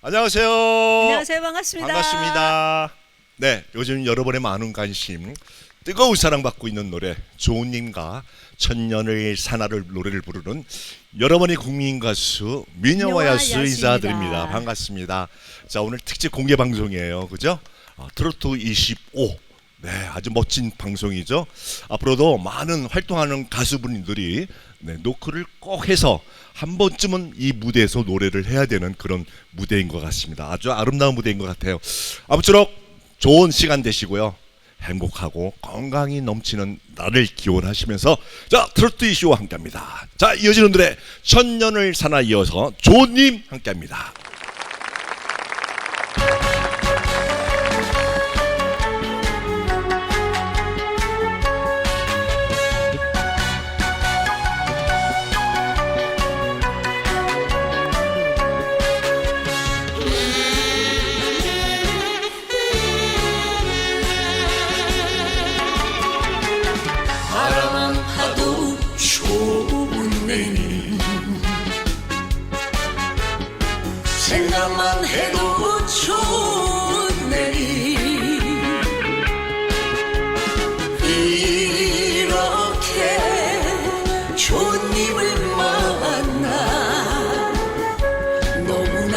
안녕하세요. 안녕하세요. 반갑습니다. 반갑습니다. 네, 요즘 여러분의 많은 관심, 뜨거운 사랑받고 있는 노래 조은님과 천년의 사나를 노래를 부르는 여러분의 국민 가수 민영화 야수. 인사드립니다. 반갑습니다. 자 오늘 특집 공개 방송이에요, 그죠? 아, 트로트 25. 네, 아주 멋진 방송이죠. 앞으로도 많은 활동하는 가수분들이 네, 노크를 꼭 해서 한 번쯤은 이 무대에서 노래를 해야 되는 그런 무대인 것 같습니다. 아주 아름다운 무대인 것 같아요. 아무쪼록 좋은 시간 되시고요. 행복하고 건강이 넘치는 나를 기원하시면서 자 트로트 이슈와 함께합니다. 자 이어지는 노래 천년을 사나 이어서 조님 함께합니다. 생각만 해도 좋은 내니 이렇게 좋은 님을 만나 너무나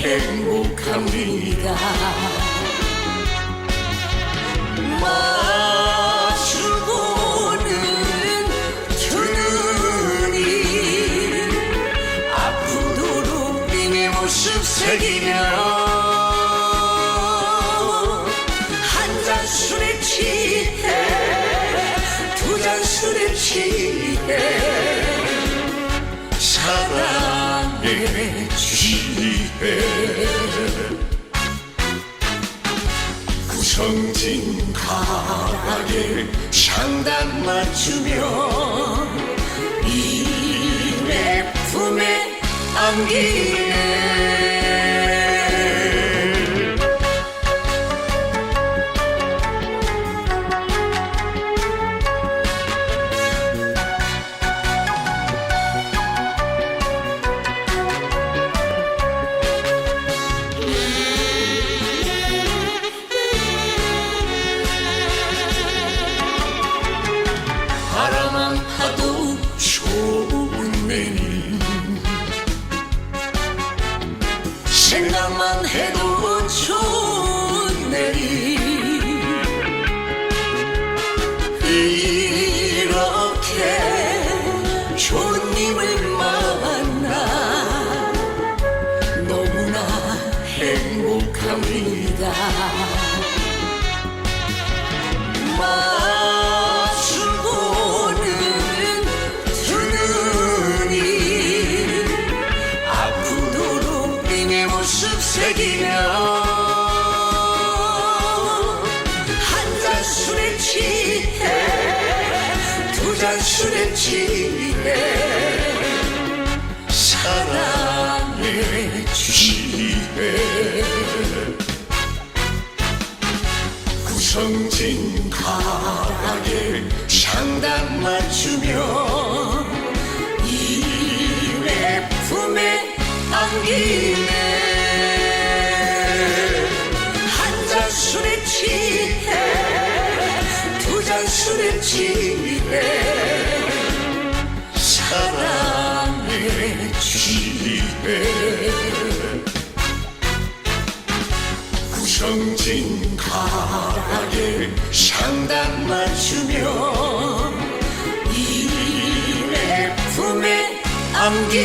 행복합니다 해 구성진 가락에 장단 맞추며 이내 품에 안기네 내니. 생각만 해도 좋은 내니 이렇게 좋은 님을 만나 너무나 행복합니다 한잔 술에 취해 두 잔 술에 취해. 사랑에 취해 구성진 가락에 장단 맞추며 취해. 두 잔 술에 취해. 사랑에 취해. 구성진 가락에 장단 맞추며 이내 품에 안기